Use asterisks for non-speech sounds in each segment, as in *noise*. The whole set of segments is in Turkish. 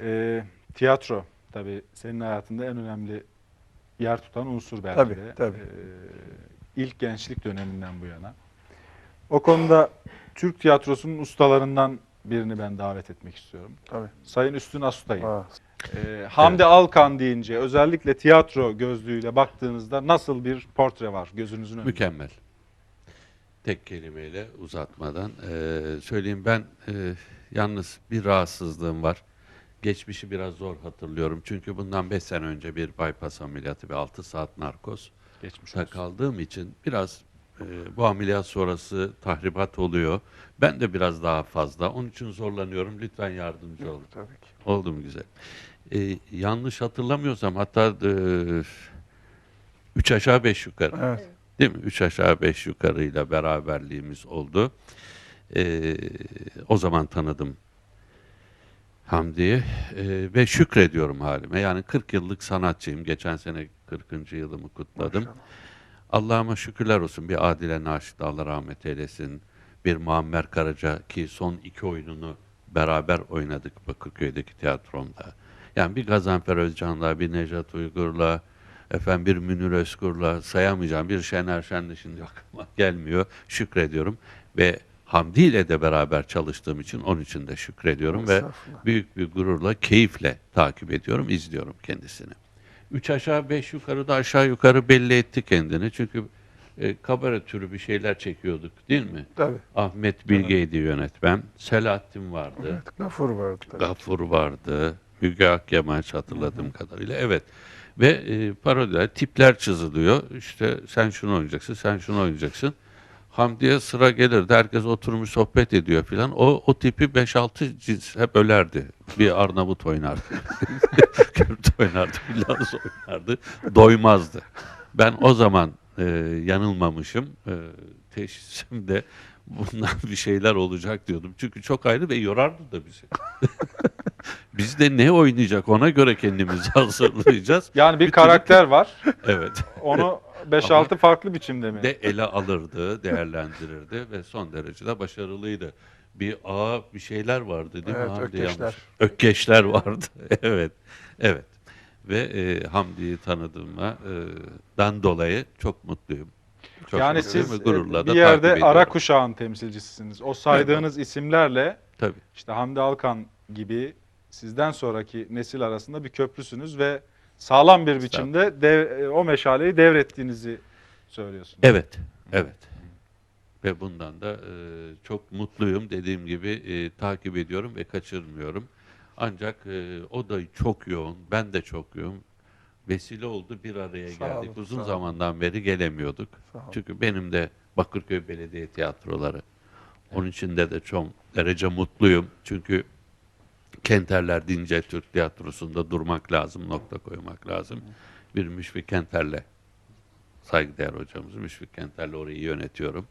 Ee, tiyatro tabii senin hayatında en önemli yer tutan unsur belki Tabii, de. tabii. Ee, ilk gençlik döneminden bu yana. O konuda Türk tiyatrosunun ustalarından birini ben davet etmek istiyorum. Tabii. Sayın Üstün Asutay'ı. Aa, Ee, Hamdi Alkan deyince özellikle tiyatro gözlüğüyle baktığınızda nasıl bir portre var gözünüzün önünde? Mükemmel. Tek kelimeyle uzatmadan eee, söyleyeyim ben eee, yalnız bir rahatsızlığım var. Geçmişi biraz zor hatırlıyorum. Çünkü bundan 5 sene önce bir bypass ameliyatı ve 6 saat narkoz Geçmiş olsun. kaldığım için biraz eee, bu ameliyat sonrası tahribat oluyor. Ben de biraz daha fazla. Onun için zorlanıyorum. Lütfen yardımcı olun. tabii ki. Oldu mu güzel? Ee, yanlış hatırlamıyorsam hatta e, üç aşağı beş yukarı. Evet. Değil mi? Üç aşağı beş yukarıyla beraberliğimiz oldu. Ee, o zaman tanıdım Hamdi'yi Ee, ve şükrediyorum halime. Yani 40 yıllık sanatçıyım. Geçen sene 40. yılımı kutladım. Maşallah. Allah'ıma şükürler olsun. Bir Adile Naşit Allah rahmet eylesin. Bir Muammer Karaca ki son iki oyununu beraber oynadık Bakırköy'deki tiyatromda. Yani bir Gazanfer Özcan'la, bir Nejat Uygur'la, efendim bir Münir Özkur'la sayamayacağım. Bir Şener Şen'le şimdi *laughs* aklıma gelmiyor. Şükrediyorum ve Hamdi ile de beraber çalıştığım için onun için de şükrediyorum ve büyük bir gururla, keyifle takip ediyorum, izliyorum kendisini. Üç aşağı beş yukarı da aşağı yukarı belli etti kendini. Çünkü e, kabare türü bir şeyler çekiyorduk değil mi? Tabii. Ahmet Bilge'ydi yönetmen. Selahattin vardı. Evet, Gafur vardı tabii. Gafur vardı. Müge Akyamaç hatırladığım kadarıyla. Evet. Ve e, parodiler, tipler çiziliyor. İşte sen şunu oynayacaksın, sen şunu oynayacaksın. Hamdi'ye sıra gelirdi. Herkes oturmuş sohbet ediyor filan. O, o tipi 5-6 cins hep ölerdi. Bir Arnavut oynardı. *laughs* Kürt oynardı. Bir Laz oynardı. Doymazdı. Ben o zaman e, yanılmamışım. E, teşhisimde bundan bir şeyler olacak diyordum. Çünkü çok ayrı ve yorardı da bizi. *laughs* Biz de ne oynayacak ona göre kendimizi hazırlayacağız. Yani bir Bütün- karakter var. *laughs* Evet. Onu 5-6 farklı biçimde mi? De ele alırdı, değerlendirirdi ve son derece de başarılıydı. Bir ağa bir şeyler vardı değil mi? Evet, Hamdi ökkeşler. yanlış. Ökkeşler vardı. *laughs* evet. Evet. Ve e, Hamdi'yi tanıdığıma e, dan dolayı çok mutluyum. Çok yani mutluyum siz ve gururla e, da bir yerde ara ediyorum. kuşağın temsilcisisiniz. O saydığınız isimlerle Tabii. işte Hamdi Alkan gibi sizden sonraki nesil arasında bir köprüsünüz ve sağlam bir biçimde dev- e, o meşaleyi devrettiğinizi söylüyorsunuz. Evet, evet. Ve bundan da e, çok mutluyum. Dediğim gibi e, takip ediyorum ve kaçırmıyorum. Ancak e, o da çok yoğun, ben de çok yoğun. Vesile oldu bir araya Sağ geldik. olun, Uzun zamandan beri gelemiyorduk. Çünkü benim de Bakırköy Belediye Tiyatroları. Onun içinde de çok derece mutluyum. Çünkü Kenterler Dince Türk Tiyatrosu'nda durmak lazım, nokta koymak lazım. Bir Müşfik Kenter'le saygıdeğer hocamız Müşfik Kenter'le orayı yönetiyorum.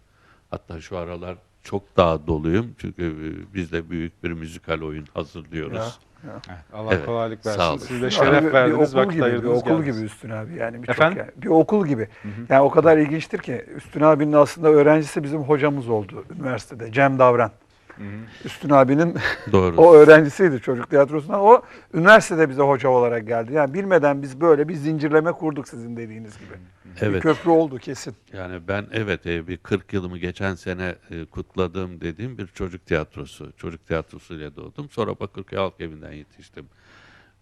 Hatta şu aralar çok daha doluyum çünkü e, biz de büyük bir müzikal oyun hazırlıyoruz. Ya, ya. Evet, Allah Evet, kolaylık sağ versin. olun. Siz de Abi, şeref bir verdiniz, okul vakit gibi, bir okul geldiniz. gibi Üstün abi yani birçok Efendim? yani. bir okul gibi. hı. Yani o kadar ilginçtir ki Üstün abinin aslında öğrencisi bizim hocamız oldu üniversitede Cem Davran. Hı. Üstün abinin *laughs* Doğru. o öğrencisiydi çocuk tiyatrosundan. O üniversitede bize hoca olarak geldi. Yani bilmeden biz böyle bir zincirleme kurduk sizin dediğiniz gibi. Bir evet. köprü oldu kesin. Yani ben evet e, bir 40 yılımı geçen sene e, kutladığım dediğim bir çocuk tiyatrosu. Çocuk tiyatrosuyla doğdum. Sonra Bakırköy Halk Evi'nden yetiştim.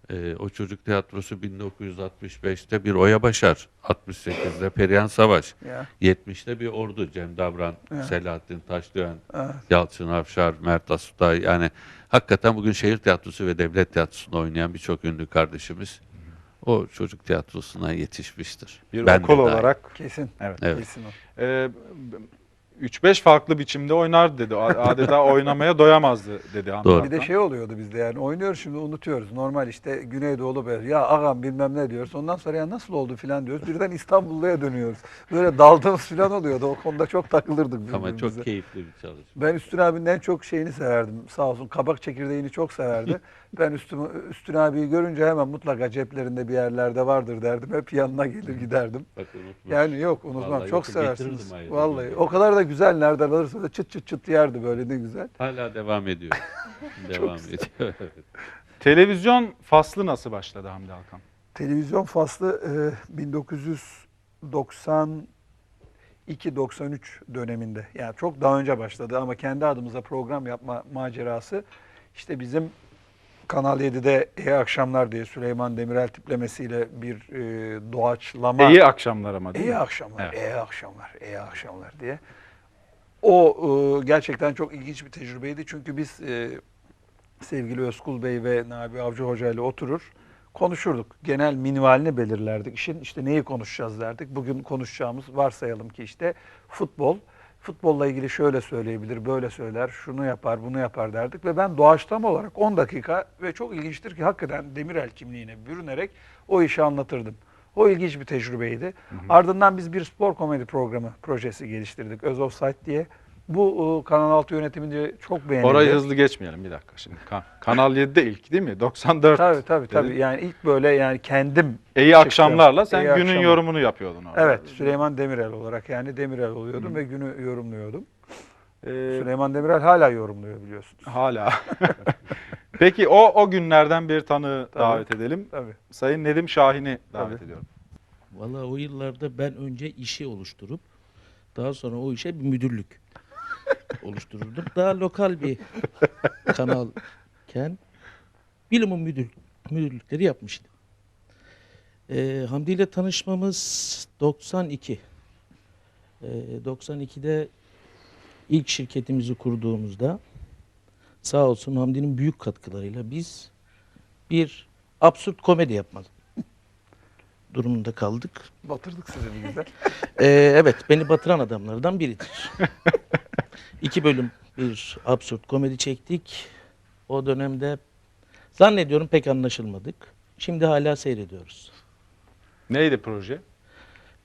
E, o çocuk tiyatrosu 1965'te bir Oya Başar, 68'de Perihan Savaş, Ya. 70'te bir ordu Cem Davran, Evet. Selahattin Taşdöğen, Evet. Yalçın Avşar, Mert Asutay yani hakikaten bugün şehir tiyatrosu ve devlet tiyatrosunda oynayan birçok ünlü kardeşimiz o çocuk tiyatrosuna yetişmiştir. Bir Ben okul olarak Kesin. evet. Evet. Kesin o. Ee, 3-5 farklı biçimde oynardı dedi. Adeta *laughs* oynamaya doyamazdı dedi Doğru. Bir de şey oluyordu bizde yani oynuyoruz şimdi unutuyoruz. Normal işte Güneydoğulu böyle ya ağam bilmem ne diyoruz. Ondan sonra ya nasıl oldu filan diyoruz. Birden İstanbullu'ya dönüyoruz. Böyle daldığımız filan oluyordu. O konuda çok takılırdık Ama çok keyifli bir çalışma. Ben Üstün abinin en çok şeyini severdim. Sağ olsun kabak çekirdeğini çok severdi. *laughs* ben Üstün, Üstün abiyi görünce hemen mutlaka ceplerinde bir yerlerde vardır derdim. Hep yanına gelir giderdim. Bak. Yani yok unutmam. Vallahi çok yok, seversiniz. getirirdim. Vallahi. O kadar da güzel nereden alırsa da çıt çıt çıt yerdi böyle ne güzel. Hala devam ediyor. *laughs* devam ediyor. evet. Televizyon faslı nasıl başladı Hamdi Alkan? Televizyon faslı e, 1992-93 döneminde. Yani çok daha önce başladı ama kendi adımıza program yapma macerası işte bizim Kanal 7'de İyi Akşamlar diye Süleyman Demirel tiplemesiyle bir e, doğaçlama. İyi akşamlar ama değil İyi mi? akşamlar, Evet. iyi akşamlar, iyi akşamlar diye. O e, gerçekten çok ilginç bir tecrübeydi. Çünkü biz e, sevgili Özkul Bey ve Nabi Avcı Hoca ile oturur, konuşurduk. Genel minvalini belirlerdik. İşin işte neyi konuşacağız derdik. Bugün konuşacağımız varsayalım ki işte futbol. Futbolla ilgili şöyle söyleyebilir, böyle söyler, şunu yapar, bunu yapar derdik. Ve ben doğaçlama olarak 10 dakika ve çok ilginçtir ki hakikaten Demirel kimliğine bürünerek o işi anlatırdım. O ilginç bir tecrübeydi. Ardından biz bir spor komedi programı projesi geliştirdik. Öz Offside diye. Bu e, Kanal 6 yönetiminde çok beğenildi. Orayı hızlı geçmeyelim bir dakika şimdi. Ka- Kanal 7'de ilk değil mi? 94. Tabii tabii tabii. dedin. Yani ilk böyle yani kendim İyi akşamlarla sen İyi günün akşamlar. yorumunu yapıyordun orada. Evet, Süleyman Demirel olarak yani Demirel oluyordum ve günü yorumluyordum. Ee, Süleyman Demirel hala yorumluyor biliyorsunuz. hala. *laughs* Peki o o günlerden bir tanığı Tabii. davet edelim. Tabii. Sayın Nedim Şahin'i davet Tabii. ediyorum. Valla o yıllarda ben önce işi oluşturup daha sonra o işe bir müdürlük oluştururdum. Daha lokal bir kanalken bilimum müdür, müdürlükleri yapmıştım. Ee, Hamdi ile tanışmamız 92. Ee, 92'de ilk şirketimizi kurduğumuzda sağ olsun Hamdi'nin büyük katkılarıyla biz bir absürt komedi yapmak *laughs* durumunda kaldık. Batırdık sizi güzel. Ee, evet, beni batıran adamlardan biridir. *laughs* İki bölüm bir absürt komedi çektik. O dönemde zannediyorum pek anlaşılmadık. Şimdi hala seyrediyoruz. Neydi proje?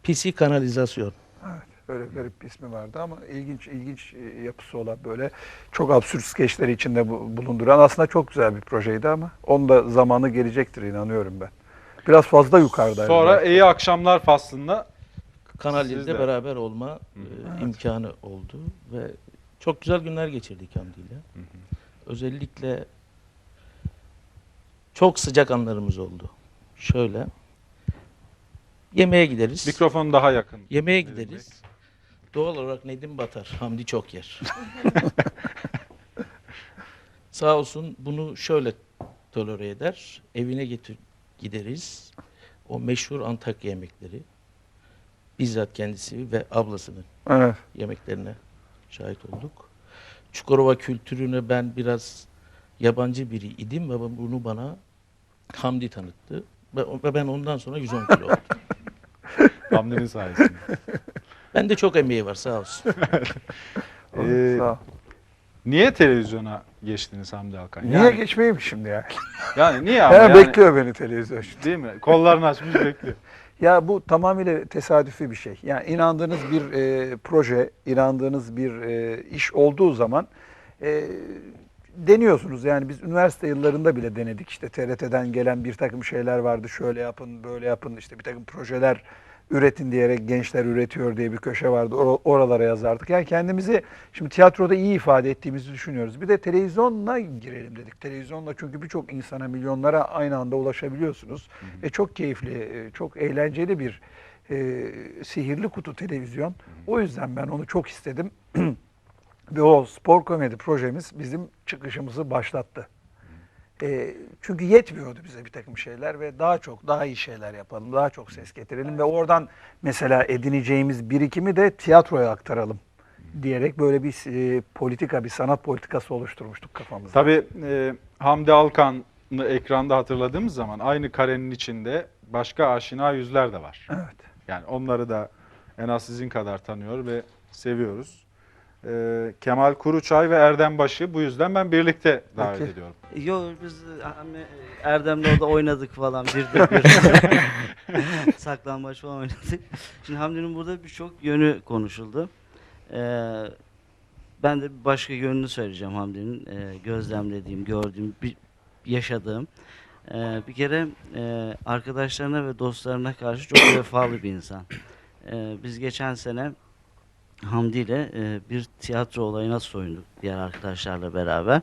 PC kanalizasyon. Evet, öyle garip bir ismi vardı ama ilginç ilginç e, yapısı olan böyle çok absürt skeçleri içinde bu- bulunduran aslında çok güzel bir projeydi ama onun da zamanı gelecektir inanıyorum ben. Biraz fazla yukarıdaydı. Sonra iyi akşamlar faslında Kanal Siz 7'de de. beraber olma e, imkanı oldu ve çok güzel günler geçirdik Hamdi ile. Özellikle çok sıcak anlarımız oldu. Şöyle yemeğe gideriz. mikrofon daha yakın. Yemeğe Nedim Bey. gideriz. Doğal olarak Nedim batar. Hamdi çok yer. *laughs* *laughs* Sağ olsun bunu şöyle tolere eder. Evine getir gideriz. O meşhur Antakya yemekleri. Bizzat kendisi ve ablasının Evet. yemeklerine şahit olduk. Çukurova kültürüne ben biraz yabancı biri idim ve bunu bana Hamdi tanıttı. Ve ve ben ondan sonra 110 kilo oldum. *laughs* Hamdi'nin sayesinde. Ben de çok emeği var sağ olsun. *laughs* Ee, Sağ ol. niye televizyona geçtiniz Hamdi Alkan? Niye Yani, geçmeyeyim şimdi ya? yani niye ama Hemen yani, bekliyor beni televizyon şimdi. Değil mi? Kollarını açmış bekliyor. *laughs* Ya bu tamamıyla tesadüfi bir şey. Yani inandığınız bir e, proje, inandığınız bir e, iş olduğu zaman e, deniyorsunuz. Yani biz üniversite yıllarında bile denedik. İşte TRT'den gelen bir takım şeyler vardı. Şöyle yapın, böyle yapın. İşte bir takım projeler üretin diyerek gençler üretiyor diye bir köşe vardı. Or- oralara yazardık. Yani kendimizi şimdi tiyatroda iyi ifade ettiğimizi düşünüyoruz. Bir de televizyonla girelim dedik. Televizyonla çünkü birçok insana, milyonlara aynı anda ulaşabiliyorsunuz. Ve çok keyifli, e, çok eğlenceli bir e, sihirli kutu televizyon. O yüzden ben onu çok istedim. *clears throat* Ve o spor komedi projemiz bizim çıkışımızı başlattı. E, çünkü yetmiyordu bize bir takım şeyler ve daha çok, daha iyi şeyler yapalım, daha çok ses getirelim ve oradan mesela edineceğimiz birikimi de tiyatroya aktaralım diyerek böyle bir e, politika, bir sanat politikası oluşturmuştuk kafamızda. Tabii e, Hamdi Alkan'ı ekranda hatırladığımız zaman aynı karenin içinde başka aşina yüzler de var. Evet. Yani onları da en az sizin kadar tanıyor ve seviyoruz. E, Kemal Kuruçay ve Erdem Baş'ı bu yüzden ben birlikte davet Peki. ediyorum. Yo biz e, hani, Erdem'le orada oynadık falan bir de bir. *laughs* Saklambaç falan oynadık. Şimdi Hamdi'nin burada birçok yönü konuşuldu. Ee, ben de bir başka yönünü söyleyeceğim Hamdi'nin e, gözlemlediğim, gördüğüm, bir, yaşadığım. Ee, bir kere e, arkadaşlarına ve dostlarına karşı çok *coughs* vefalı bir insan. Ee, biz geçen sene Hamdi ile e, bir tiyatro olayına soyunduk diğer arkadaşlarla beraber.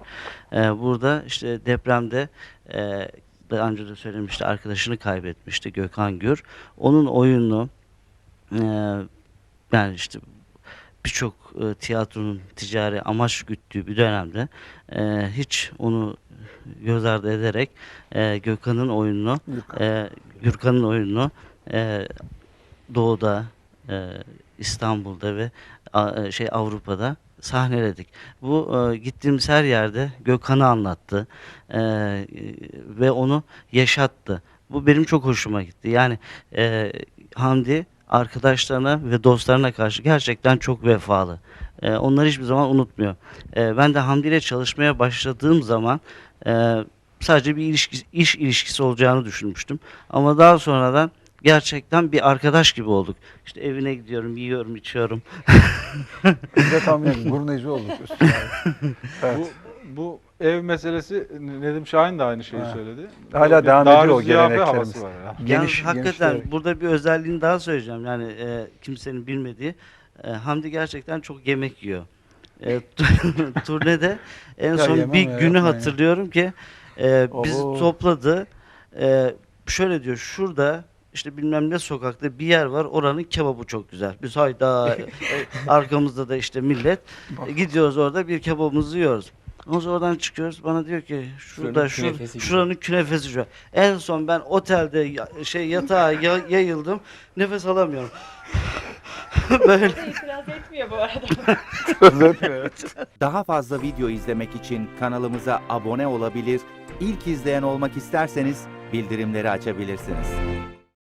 E, burada işte depremde e, daha önce de söylemişti arkadaşını kaybetmişti Gökhan Gür. Onun oyununu e, yani işte birçok e, tiyatronun ticari amaç güttüğü bir dönemde e, hiç onu göz ardı ederek e, Gökhan'ın oyununu e, Gürkan'ın oyununu e, Doğu'da, e, İstanbul'da ve e, şey Avrupa'da sahneledik. Bu e, gittiğimiz her yerde Gökhan'ı anlattı e, ve onu yaşattı. Bu benim çok hoşuma gitti. Yani Hamdi arkadaşlarına ve dostlarına karşı gerçekten çok vefalı. E, onları hiçbir zaman unutmuyor. Ben de Hamdi ile çalışmaya başladığım zaman sadece bir ilişki, iş ilişkisi olacağını düşünmüştüm. Ama daha sonradan gerçekten bir arkadaş gibi olduk. İşte evine gidiyorum, yiyorum, içiyorum. *laughs* Biz de tahmin edin. Gurneci olduk. *laughs* üstüne. evet. Bu, bu ev meselesi Nedim Şahin de aynı şeyi Ha. söyledi. Hala Bir devam ediyor o geleneklerimiz. var ya. Geniş, Yalnız hakikaten genişleyerek. burada bir özelliğini daha söyleyeceğim. Yani e, kimsenin bilmediği. E, Hamdi gerçekten çok yemek yiyor. E, *laughs* turnede en Ya son yemem bir ya, günü ya. hatırlıyorum ki e, bizi Abo. topladı. E, şöyle diyor şurada işte bilmem ne sokakta bir yer var oranın kebabı çok güzel. Biz hayda *laughs* e, arkamızda da işte millet E, gidiyoruz orada bir kebabımızı yiyoruz. Ondan sonra oradan çıkıyoruz. Bana diyor ki şurada Şuranın şu, künefesi şuranın künefesi şu. En son ben otelde ya- şey yatağa ya- yayıldım. Nefes alamıyorum. *laughs* Böyle İtiraz etmiyor bu arada. *laughs* Daha fazla video izlemek için kanalımıza abone olabilir, ilk izleyen olmak isterseniz bildirimleri açabilirsiniz.